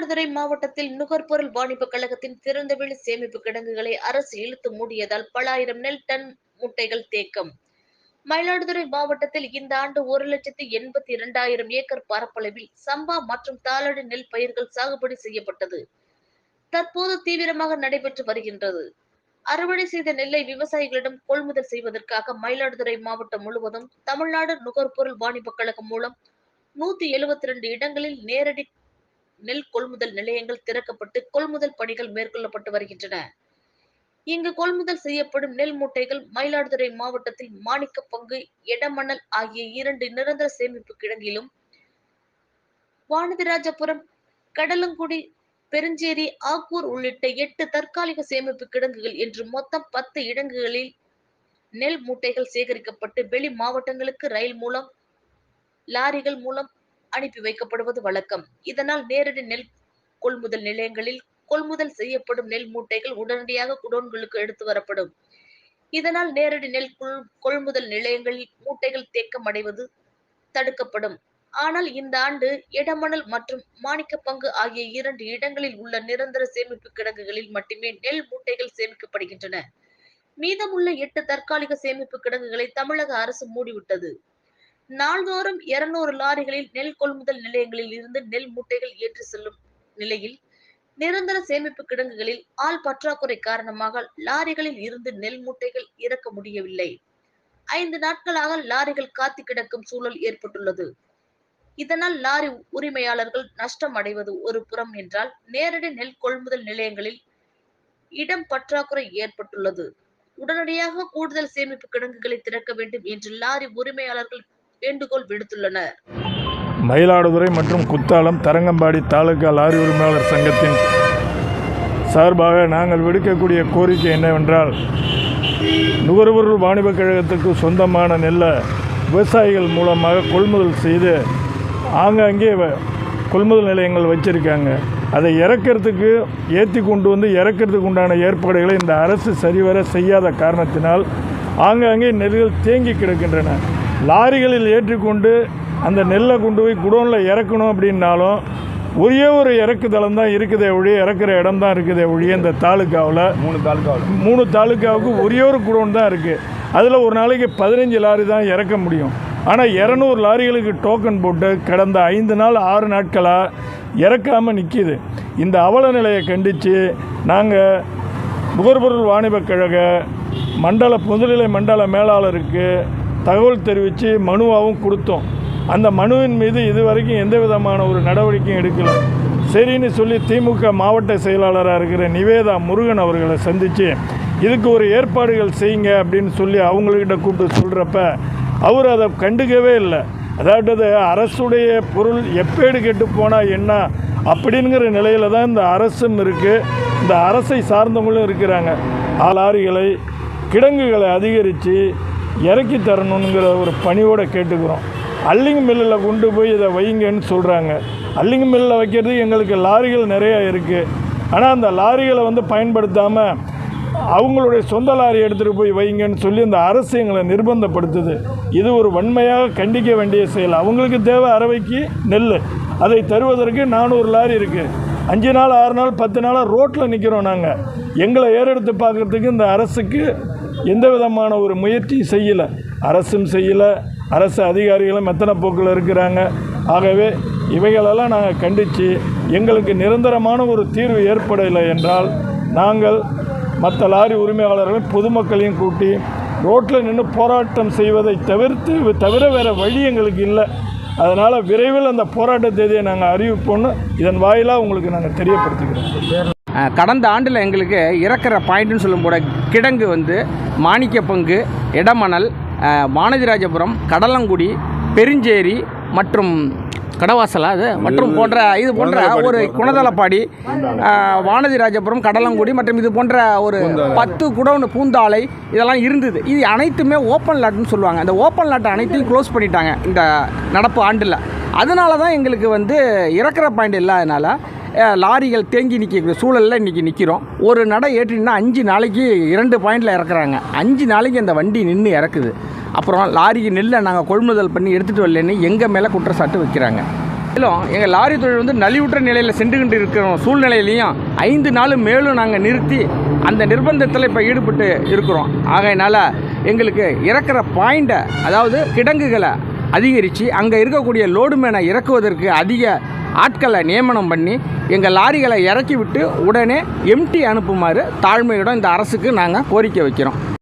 மயிலாடுதுறை மாவட்டத்தில் நுகர்பொருள் வாணிப கழகத்தின் திறந்தவெளி சேமிப்பு கிடங்குகளை அரசு இழுத்து மூடியதால் பல ஆயிரம் நெல் டன் முட்டைகள் தேக்கம். மயிலாடுதுறை மாவட்டத்தில் இந்த ஆண்டு ஒரு லட்சத்தி எண்பத்தி இரண்டாயிரம் ஏக்கர் பரப்பளவில் சம்பா மற்றும் தாளடி நெல் பயிர்கள் சாகுபடி செய்யப்பட்டது. தற்போது தீவிரமாக நடைபெற்று வருகின்றது. அறுவடை செய்த நெல்லை விவசாயிகளிடம் கொள்முதல் செய்வதற்காக மயிலாடுதுறை மாவட்டம் முழுவதும் தமிழ்நாடு நுகர்பொருள் வாணிப கழகம் மூலம் நூத்தி எழுபத்தி ரெண்டு இடங்களில் நேரடி நெல் கொள்முதல் நிலையங்கள் திறக்கப்பட்டு கொள்முதல் பணிகள் மேற்கொள்ளப்பட்டு வருகின்றன. இங்கு கொள்முதல் செய்யப்படும் நெல் மூட்டைகள் மயிலாடுதுறை மாவட்டத்தில் மாணிக்கப்பங்கு எடமணல் ஆகிய இரண்டு நிரந்தர சேமிப்பு கிடங்கிலும் வானதிராஜபுரம் கடலங்குடி பெருஞ்சேரி ஆக்கூர் உள்ளிட்ட எட்டு தற்காலிக சேமிப்பு கிடங்குகள் என்று மொத்தம் பத்து இடங்குகளில் நெல் மூட்டைகள் சேகரிக்கப்பட்டு வெளி மாவட்டங்களுக்கு ரயில் மூலம் லாரிகள் மூலம் அனுப்பி வைக்கப்படுவது வழக்கம். இதனால் நேரடி நெல் கொள்முதல் நிலையங்களில் கொள்முதல் செய்யப்படும் நெல் மூட்டைகள் உடனடியாக குடோன்களுக்கு எடுத்து வரப்படும். இதனால் நேரடி நெல் கொள்முதல் நிலையங்களில் மூட்டைகள் தேக்கம் அடைவது தடுக்கப்படும். ஆனால் இந்த ஆண்டு இடமணல் மற்றும் மாணிக்க பங்கு ஆகிய இரண்டு இடங்களில் உள்ள நிரந்தர சேமிப்பு கிடங்குகளில் மட்டுமே நெல் மூட்டைகள் சேமிக்கப்படுகின்றன. மீதமுள்ள எட்டு தற்காலிக சேமிப்பு கிடங்குகளை தமிழக அரசு மூடிவிட்டது. நாள்தோறும் இருநூறு லாரிகளில் நெல் கொள்முதல் நிலையங்களில் இருந்து நெல் மூட்டைகள் ஏற்றி செல்லும் நிலையில் நிரந்தர சேமிப்பு கிடங்குகளில் ஆள் பற்றாக்குறை காரணமாக லாரிகளில் இருந்து நெல் மூட்டைகள் இறக்க முடியவில்லை. ஐந்து நாட்களாக லாரிகள் காத்து கிடக்கும் சூழல் ஏற்பட்டுள்ளது. இதனால் லாரி உரிமையாளர்கள் நஷ்டம் அடைவது ஒரு புறம் என்றால் நேரடி நெல் கொள்முதல் நிலையங்களில் இடம் பற்றாக்குறை ஏற்பட்டுள்ளது. உடனடியாக கூடுதல் சேமிப்பு கிடங்குகளை திறக்க வேண்டும் என்று லாரி உரிமையாளர்கள் வேண்டுகோள் விடுத்துள்ளனர். மயிலாடுதுறை மற்றும் குத்தாலம் தரங்கம்பாடி தாலுகா லாரி உரிமையாளர் சங்கத்தின் சார்பாக நாங்கள் விடுக்கக்கூடிய கோரிக்கை என்னவென்றால் நுகர்வோர் வாணிபக் கழகத்துக்கு சொந்தமான நெல்லை விவசாயிகள் மூலமாக கொள்முதல் செய்து ஆங்காங்கே வ- கொள்முதல் நிலையங்கள் வச்சுருக்காங்க. அதை இறக்கிறதுக்கு ஏற்றி கொண்டு வந்து இறக்கிறதுக்கு உண்டான ஏற்பாடுகளை இந்த அரசு சரிவர செய்யாத காரணத்தினால் ஆங்காங்கே நெல்கள் தேங்கி கிடக்கின்றன. லாரிகளில் ஏற்றிக்கொண்டு அந்த நெல்லை கொண்டு போய் குடோனில் இறக்கணும் அப்படின்னாலும் ஒரே ஒரு இறக்குதளம் தான் இருக்குதே ஒழிய இறக்குற இடம் தான் இருக்குதே ஒழிய இந்த தாலுக்காவில் மூணு தாலுக்காவில் மூணு தாலுக்காவுக்கு ஒரே ஒரு குடோன் தான் இருக்குது அதில் ஒரு நாளைக்கு பதினஞ்சு லாரி தான் இறக்க முடியும். ஆனால் இரநூறு லாரிகளுக்கு டோக்கன் போட்டு கடந்த ஐந்து நாள் ஆறு நாட்களாக இறக்காமல் நிற்கிது இந்த அவல நிலையை கண்டித்து நாங்கள் நுகர்பொருள் வாணிபக் கழக மண்டல முதுநிலை மண்டல மேலாளருக்கு தகவல் தெரிவித்து மனுவாகவும் கொடுத்தோம். அந்த மனுவின் மீது இதுவரைக்கும் எந்த விதமான ஒரு நடவடிக்கையும் எடுக்கலை. சரின்னு சொல்லி திமுக மாவட்ட செயலாளராக இருக்கிற நிவேதா முருகன் அவர்களை சந்தித்து இதுக்கு ஒரு ஏற்பாடுகள் செய்யுங்க அப்படின்னு சொல்லி அவங்கக்கிட்ட கூப்பிட்டு சொல்கிறப்ப அவர் அதை கண்டுக்கவே இல்லை. அதாவது அரசுடைய பொருள் எப்பேடு கெட்டு போனால் என்ன? அப்படிங்கிற நிலையில் தான் இந்த அரசும் இருக்குது இந்த அரசை சார்ந்தவங்களும் இருக்கிறாங்க. ஆளாரிகளை கிடங்குகளை அதிகரித்து இறக்கி தரணுங்கிற ஒரு பணியோடு கேட்டுக்கிறோம். அல்லிங் மில்லில் கொண்டு போய் இதை வைங்கன்னு சொல்கிறாங்க அல்லிங் மில்லில் வைக்கிறதுக்கு எங்களுக்கு லாரிகள் நிறையா இருக்குது ஆனால் அந்த லாரிகளை வந்து பயன்படுத்தாமல் அவங்களுடைய சொந்த லாரி எடுத்துகிட்டு போய் வைங்கன்னு சொல்லி அந்த அரசு எங்களை நிர்பந்தப்படுத்துது. இது ஒரு வன்மையாக கண்டிக்க வேண்டிய செயல். அவங்களுக்கு தேவை அரவைக்கு நெல் அதை தருவதற்கு நானூறு லாரி இருக்குது அஞ்சு நாள் ஆறு நாள் பத்து நாளாக ரோட்டில் நிற்கிறோம் நாங்கள் எங்களை ஏறெடுத்து பார்க்குறதுக்கு இந்த அரசுக்கு எந்த விதமான ஒரு முயற்சியும் செய்யலை. அரசும் செய்யலை. அரசு அதிகாரிகளும் மெத்தனை போக்கில் இருக்கிறாங்க. ஆகவே இவைகளெல்லாம் நாங்கள் கண்டித்து எங்களுக்கு நிரந்தரமான ஒரு தீர்வு ஏற்படவில்லை என்றால் நாங்கள் மற்ற லாரி உரிமையாளர்களையும் பொதுமக்களையும் கூட்டி ரோட்டில் நின்று போராட்டம் செய்வதை தவிர்த்து தவிர வேறு வழி எங்களுக்கு இல்லை. அதனால் விரைவில் அந்த போராட்ட தேதியை நாங்கள் அறிவிப்போம்னு இதன் வாயிலாக உங்களுக்கு நாங்கள் தெரியப்படுத்திக்கிறோம். கடந்த ஆண்டில் எங்களுக்கு இறக்குற பாயிண்ட்னு சொல்லும் கிடங்கு வந்து மாணிக்க பங்கு இடமணல் வானதிராஜபுரம் கடலங்குடி பெருஞ்சேரி மற்றும் கடவாசலா அது? மற்றும் போன்ற இது போன்ற ஒரு குணதலப்பாடி வானதிராஜபுரம் கடலங்குடி மற்றும் இது போன்ற ஒரு பத்து குடோன் பூந்தாலை இதெல்லாம் இருந்தது. இது அனைத்துமே ஓப்பன் லாட்னு சொல்லுவாங்க. அந்த ஓப்பன் லாட் அனைத்தையும் க்ளோஸ் பண்ணிட்டாங்க இந்த நடப்பு ஆண்டில். அதனால தான் எங்களுக்கு வந்து இறக்குற பாயிண்ட் இல்லாதனால லாரிகள் தேங்கி நிற்கக்கூடிய சூழலில் இன்றைக்கி நிற்கிறோம் ஒரு நடை ஏற்றினா அஞ்சு நாளைக்கு இரண்டு பாயிண்டில் இறக்குறாங்க. அஞ்சு நாளைக்கு அந்த வண்டி நின்று இறக்குது. அப்புறம் லாரிக்கு நெல்லை நாங்கள் கொள்முதல் பண்ணி எடுத்துகிட்டு வரலன்னு எங்கள் மேலே குற்றச்சாட்டு வைக்கிறாங்க. மேலும் எங்கள் லாரி தொழில் வந்து நலிவுற்ற நிலையில் சென்று கொண்டு இருக்கிற சூழ்நிலையிலையும் ஐந்து நாள் மேலும் நாங்கள் நிறுத்தி அந்த நிர்பந்தத்தில் இப்போ ஈடுபட்டு இருக்கிறோம். ஆகையினால் எங்களுக்கு இறக்குற பாயிண்ட்டை அதாவது கிடங்குகளை அதிகரித்து அங்கே இருக்கக்கூடிய லோடு மேனை இறக்குவதற்கு அதிக ஆட்களை நியமனம் பண்ணி எங்கள் லாரிகளை இறக்கி விட்டு உடனே எம்டி அனுப்புமாறு தாழ்மையுடன் இந்த அரசுக்கு நாங்கள் கோரிக்கை வைக்கிறோம்.